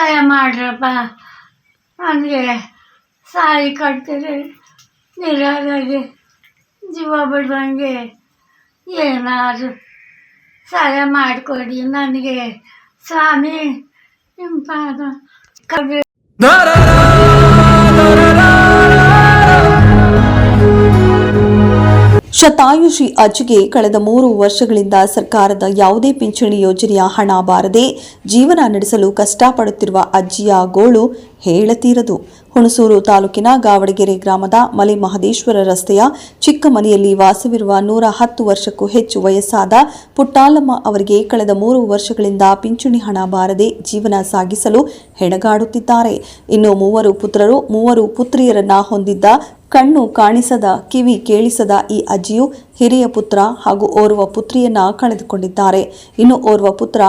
ಸಹಾಯ ಮಾಡ್ರಪ್ಪ ನನಗೆ ಸಾರಿ ಕಟ್ತೀರಿ ನಿರಾಗಾಗಿ ಜೀವ ಬಿಡುವಂಗೆ ಏನಾದ್ರು ಸಹಾಯ ಮಾಡಿಕೊಡಿ. ನನಗೆ ಸ್ವಾಮಿ, ನಿಮ್ಮ ಪಾದ ಕಬಿ ಶತಾಯುಷಿ ಅಜ್ಜಿಗೆ ಕಳೆದ ಮೂರು ವರ್ಷಗಳಿಂದ ಸರ್ಕಾರದ ಯಾವುದೇ ಪಿಂಚಣಿ ಯೋಜನೆಯ ಹಣ ಬಾರದೆ ಜೀವನ ನಡೆಸಲು ಕಷ್ಟಪಡುತ್ತಿರುವ ಅಜ್ಜಿಯ ಗೋಳು ಹೇಳತೀರದು. ಹುಣಸೂರು ತಾಲೂಕಿನ ಗಾವಡಗೆರೆ ಗ್ರಾಮದ ಮಲೆ ಮಹದೇಶ್ವರ ರಸ್ತೆಯ ಚಿಕ್ಕ ಮನೆಯಲ್ಲಿ ವಾಸವಿರುವ ನೂರ ಹತ್ತು ವರ್ಷಕ್ಕೂ ಹೆಚ್ಚು ವಯಸ್ಸಾದ ಪುಟ್ಟಾಲಮ್ಮ ಅವರಿಗೆ ಕಳೆದ ಮೂರು ವರ್ಷಗಳಿಂದ ಪಿಂಚಣಿ ಹಣ ಬಾರದೆ ಜೀವನ ಸಾಗಿಸಲು ಹೆಣಗಾಡುತ್ತಿದ್ದಾರೆ. ಇನ್ನು ಮೂವರು ಪುತ್ರರು, ಮೂವರು ಪುತ್ರಿಯರನ್ನ ಹೊಂದಿದ್ದ ಕಣ್ಣು ಕಾಣಿಸದ, ಕಿವಿ ಕೇಳಿಸದ ಈ ಅಜ್ಜಿಯು ಹಿರಿಯ ಪುತ್ರ ಹಾಗೂ ಓರ್ವ ಪುತ್ರಿಯನ್ನ ಕಳೆದುಕೊಂಡಿದ್ದಾರೆ. ಇನ್ನು ಓರ್ವ ಪುತ್ರ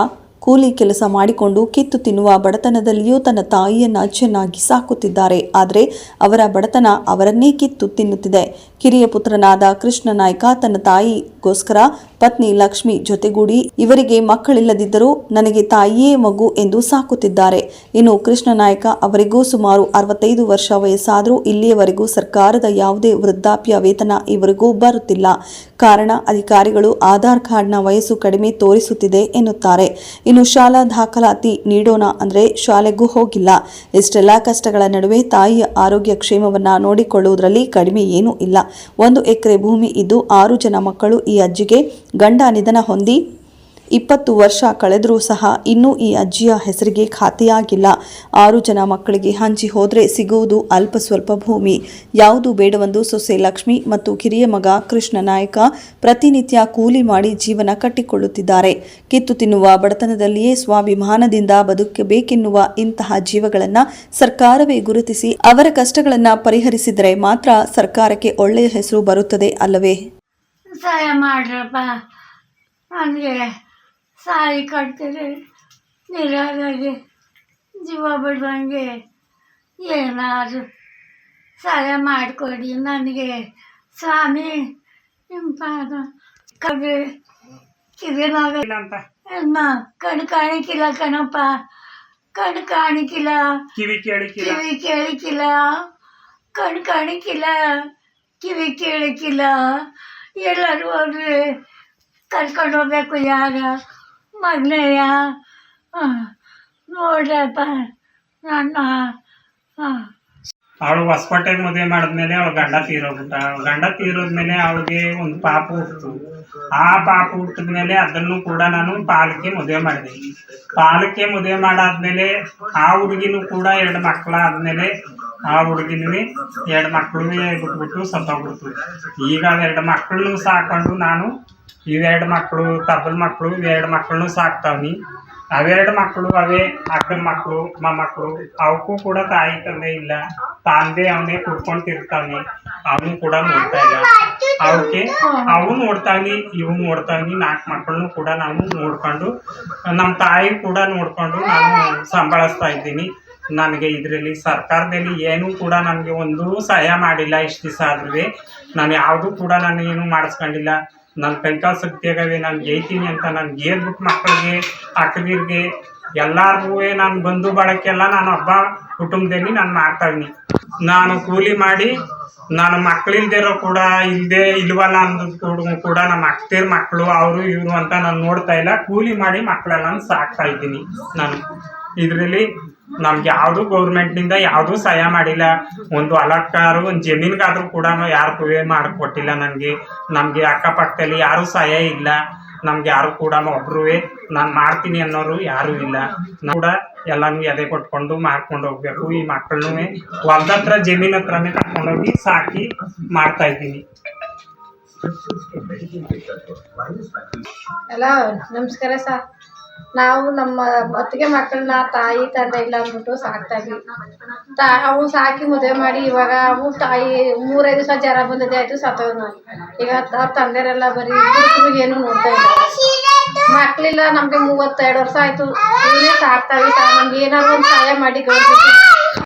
ಕೂಲಿ ಕೆಲಸ ಮಾಡಿಕೊಂಡು ಕಿತ್ತು ತಿನ್ನುವ ಬಡತನದಲ್ಲಿಯೂ ತನ್ನ ತಾಯಿಯನ್ನ ಚೆನ್ನಾಗಿ ಸಾಕುತ್ತಿದ್ದಾರೆ. ಆದರೆ ಅವರ ಬಡತನ ಅವರನ್ನೇ ಕಿತ್ತು ತಿನ್ನುತ್ತಿದೆ. ಕಿರಿಯ ಪುತ್ರನಾದ ಕೃಷ್ಣ ನಾಯ್ಕ ತನ್ನ ತಾಯಿಗೋಸ್ಕರ ಪತ್ನಿ ಲಕ್ಷ್ಮಿ ಜೊತೆಗೂಡಿ ಇವರಿಗೆ ಮಕ್ಕಳಿಲ್ಲದಿದ್ದರೂ ನನಗೆ ತಾಯಿಯೇ ಮಗು ಎಂದು ಸಾಕುತ್ತಿದ್ದಾರೆ. ಇನ್ನು ಕೃಷ್ಣ ನಾಯ್ಕ ಅವರಿಗೂ ಸುಮಾರು ಅರವತ್ತೈದು ವರ್ಷ ವಯಸ್ಸಾದರೂ ಇಲ್ಲಿಯವರೆಗೂ ಸರ್ಕಾರದ ಯಾವುದೇ ವೃದ್ಧಾಪ್ಯ ವೇತನ ಇವರಿಗೂ ಬರುತ್ತಿಲ್ಲ. ಕಾರಣ ಅಧಿಕಾರಿಗಳು ಆಧಾರ್ ಕಾರ್ಡ್ನ ವಯಸ್ಸು ಕಡಿಮೆ ತೋರಿಸುತ್ತಿದೆ ಎನ್ನುತ್ತಾರೆ. ಇನ್ನು ಶಾಲಾ ದಾಖಲಾತಿ ನೀಡೋಣ ಅಂದರೆ ಶಾಲೆಗೂ ಹೋಗಿಲ್ಲ. ಇಷ್ಟೆಲ್ಲ ಕಷ್ಟಗಳ ನಡುವೆ ತಾಯಿಯ ಆರೋಗ್ಯ ಕ್ಷೇಮವನ್ನ ನೋಡಿಕೊಳ್ಳುವುದರಲ್ಲಿ ಕಡಿಮೆ ಏನೂ ಇಲ್ಲ. ಒಂದು ಎಕರೆ ಭೂಮಿ ಇದ್ದು ಆರು ಜನ ಮಕ್ಕಳು ಈ ಅಜ್ಜಿಗೆ ಗಂಡ ನಿಧನ ಹೊಂದಿ ಇಪ್ಪತ್ತು ವರ್ಷ ಕಳೆದರೂ ಸಹ ಇನ್ನೂ ಈ ಅಜ್ಜಿಯ ಹೆಸರಿಗೆ ಖಾತೆಯಾಗಿಲ್ಲ. ಆರು ಜನ ಮಕ್ಕಳಿಗೆ ಹಂಚಿ ಹೋದರೆ ಸಿಗುವುದು ಅಲ್ಪ ಸ್ವಲ್ಪ ಭೂಮಿ. ಯಾವುದು ಬೇಡವೆಂದು ಸೊಸೆ ಲಕ್ಷ್ಮಿ ಮತ್ತು ಕಿರಿಯ ಮಗ ಕೃಷ್ಣ ನಾಯಕ ಪ್ರತಿನಿತ್ಯ ಕೂಲಿ ಮಾಡಿ ಜೀವನ ಕಟ್ಟಿಕೊಳ್ಳುತ್ತಿದ್ದಾರೆ. ಕಿತ್ತು ತಿನ್ನುವ ಬಡತನದಲ್ಲಿಯೇ ಸ್ವಾಭಿಮಾನದಿಂದ ಬದುಕಬೇಕೆನ್ನುವ ಇಂತಹ ಜೀವಗಳನ್ನು ಸರ್ಕಾರವೇ ಗುರುತಿಸಿ ಅವರ ಕಷ್ಟಗಳನ್ನು ಪರಿಹರಿಸಿದರೆ ಮಾತ್ರ ಸರ್ಕಾರಕ್ಕೆ ಒಳ್ಳೆಯ ಹೆಸರು ಬರುತ್ತದೆ ಅಲ್ಲವೇ? ಸಹಾಯ ಮಾಡ್ರಪ್ಪ. ನನಗೆ ಸಾಯಿ ಕಟ್ತೀರಿ ನಿರಾಗಾಗಿ ಜೀವ ಬಿಡುವಂಗೆ ಏನಾದ್ರು ಸಹಾಯ ಮಾಡಿಕೊಡಿ ನನಗೆ. ಸ್ವಾಮಿ ನಿಮ್ಮ ಪಾದ ಕವಿ ಕಿವಿನಾಗ ಕಣ್ಣು ಕಾಣಿಕಿಲ್ಲ ಕಣಪ್ಪ. ಕಣ್ಣು ಕಾಣಿಕಿಲ್ಲ. ಕಿವಿ ಕೇಳಿಕಿಲ್ಲ. ಕಿವಿ ಕೇಳಿಕಿಲ್ಲ. ಕಣ್ಣು ಕಾಣಿಕಿಲ್ಲ. ಕಿವಿ ಕೇಳಿಕಿಲ್ಲ. ಎಲ್ಲರೂ ಹೋಗ್ರಿ ಕರ್ಕೊಂಡು ಹೋಗ್ಬೇಕು ಯಾರ? ಮಗನೆಯ ನೋಡ್ರಪ್ಪ ನನ್ನ ಅವಳು ಹೊಸಕೋಟೆಗೆ ಮದುವೆ ಮಾಡಿದ್ಮೇಲೆ ಅವಳು ಗಂಡ ತೀರೋಗ್ಬಿಟ್ಟ. ಅವಳು ಗಂಡ ತೀರೋದ್ಮೇಲೆ ಅವಳಿಗೆ ಒಂದು ಪಾಪ ಹುಟ್ಟಿತು. ಆ ಪಾಪ ಹುಟ್ಟಿದ್ಮೇಲೆ ಅದನ್ನು ಕೂಡ ನಾನು ಪಾಲಕ್ಕೆ ಮದುವೆ ಮಾಡಿದೆ. ಪಾಲಕ್ಕೆ ಮದುವೆ ಮಾಡಾದ್ಮೇಲೆ ಆ ಹುಡುಗಿನೂ ಕೂಡ ಎರಡು ಮಕ್ಕಳ ಆದ್ಮೇಲೆ ಆ ಹುಡುಗಿನೂ ಎರಡು ಮಕ್ಕಳು ಬಿಟ್ಬಿಟ್ಟು ಸತ್ತೋಗ್ಬಿಡ್ತು ಈಗ ಎರಡು ಮಕ್ಕಳನ್ನು ಸಾಕೊಂಡು ನಾನು ಇವೆರಡು ಮಕ್ಕಳು ತಬ್ಬಲ್ ಮಕ್ಕಳು, ಇವೆರಡು ಮಕ್ಕಳನ್ನು ಸಾಕ್ತಾವ್ನಿ. ಅವೆರಡು ಮಕ್ಕಳು, ಅವೇ ಅಕ್ಕನ ಮಕ್ಕಳು ಮೊಮ್ಮಕ್ಕಳು ಅವಕ್ಕೂ ಕೂಡ ತಾಯಿ ತಂದೆ ಇಲ್ಲ. ತಂದೆ ಅವನೇ ಕುಡ್ಕೊಂಡು ತಿರ್ತಾವ್ನಿ ಅವನು ಕೂಡ ನೋಡ್ತಾ ಇಲ್ಲ. ಅವಕ್ಕೆ ಅವನು ನೋಡ್ತಾವ್ನಿ ಇವು ನೋಡ್ತಾವ್ನಿ, ನಾಲ್ಕು ಮಕ್ಕಳನ್ನು ಕೂಡ ನಾವು ನೋಡ್ಕೊಂಡು ನಮ್ಮ ತಾಯಿ ಕೂಡ ನೋಡ್ಕೊಂಡು ನಾನು ಸಂಭಾಳಿಸ್ತಾ ಇದ್ದೀನಿ. ನನಗೆ ಇದರಲ್ಲಿ ಸರ್ಕಾರದಲ್ಲಿ ಏನೂ ಕೂಡ ನನಗೆ ಒಂದು ಸಹಾಯ ಮಾಡಿಲ್ಲ ಇಷ್ಟು ದಿವಸ ಆದ್ರೂ ನಾನು ಯಾವುದೂ ಕೂಡ ನಾನು ಏನು ಮಾಡಿಸ್ಕೊಂಡಿಲ್ಲ. ನನ್ನ ಕೈಕಾಲು ಶಕ್ತಿಯಾಗವೆ ನಾನು ಗೆಯ್ತೀನಿ ಅಂತ ನಾನು ಗೇರ್ಬಿಟ್ಟು ಮಕ್ಕಳಿಗೆ ಅಕ್ಕದಿರ್ಗೆ ಎಲ್ಲರಿಗೂ ನಾನು ಬಂಧು ಬಳಕೆಲ್ಲ ನಾನು ಹಬ್ಬ ಕುಟುಂಬದಲ್ಲಿ ನಾನು ಮಾಡ್ತಾ ನಾನು ಕೂಲಿ ಮಾಡಿ, ನಾನು ಮಕ್ಕಳಿಲ್ದಿರೋ ಕೂಡ ಇಲ್ಲದೆ ಇಲ್ವಲ್ಲ ಅನ್ನೋದು ಕೂಡ ಕೂಡ ನಮ್ಮ ಅಕ್ಕತಿರ್ ಮಕ್ಕಳು, ಅವರು ಇವರು ಅಂತ ನಾನು ನೋಡ್ತಾ ಇಲ್ಲ. ಕೂಲಿ ಮಾಡಿ ಮಕ್ಕಳೆಲ್ಲ ಸಾಕ್ತಾ ಇದ್ದೀನಿ ನಾನು. ಇದರಲ್ಲಿ ನಮ್ಗೆ ಯಾವುದು ಗೌರ್ಮೆಂಟ್ನಿಂದ ಯಾವುದೂ ಸಹಾಯ ಮಾಡಿಲ್ಲ. ಒಂದು ಹೊಲಕ್ಕಾರು ಒಂದು ಜಮೀನಿಗಾದ್ರೂ ಕೂಡ ಯಾರು ಕುವೆ ಮಾಡಿಕೊಟ್ಟಿಲ್ಲ ನನಗೆ. ನಮಗೆ ಅಕ್ಕಪಕ್ಕದಲ್ಲಿ ಯಾರೂ ಸಹಾಯ ಇಲ್ಲ. ನಮ್ಗೆ ಯಾರು ಕೂಡ ಒಬ್ರು ನಾನು ಮಾಡ್ತೀನಿ ಅನ್ನೋರು ಯಾರೂ ಇಲ್ಲ. ಕೂಡ ಎಲ್ಲಾನು ಎದೆ ಕೊಟ್ಕೊಂಡು ಮಾಡ್ಕೊಂಡು ಹೋಗ್ಬೇಕು. ಈ ಮಕ್ಕಳನ್ನೂ ಹೊಲ್ದ ಹತ್ರ ಜಮೀನ್ ಹತ್ರನೇ ಕರ್ಕೊಂಡೋಗಿ ಸಾಕಿ ಮಾಡ್ತಾ ಇದ್ದೀನಿ. ಎಲ್ಲ ನಮಸ್ಕಾರ ಸರ್. ನಾವು ನಮ್ಮ ಅತ್ತಿಗೆ ಮಕ್ಕಳನ್ನ ತಾಯಿ ತಂದೆ ಇಲ್ಲ ಅಂದ್ಬಿಟ್ಟು ಸಾಕ್ತಾ ಇದ್ವಿ ತಾ ಅವು ಸಾಕಿ ಮದುವೆ ಮಾಡಿ ಇವಾಗ ಅವು ತಾಯಿ ಮೂರೈದು ದಿವಸ ಜ್ವರ ಬಂದಿದೆ, ಆಯಿತು ಸತ್ತೋದು ಈಗ ಅವ್ರ ತಂದೆರೆಲ್ಲ ಬರೀ ಏನು ನೋಡ್ತಾ ಇಲ್ಲ. ಮಕ್ಕಳಿಲ್ಲ ನಮಗೆ ಮೂವತ್ತೆರಡು ವರ್ಷ ಆಯಿತು. ಇವನೇ ಸಾಕ್ತಾ ಇದ್ವಿ ಸರ್ ನಮ್ಗೆ ಏನಾದ್ರು ಒಂದು ಸಹಾಯ ಮಾಡಿ ಗೌರ್ಮೆಂಟ್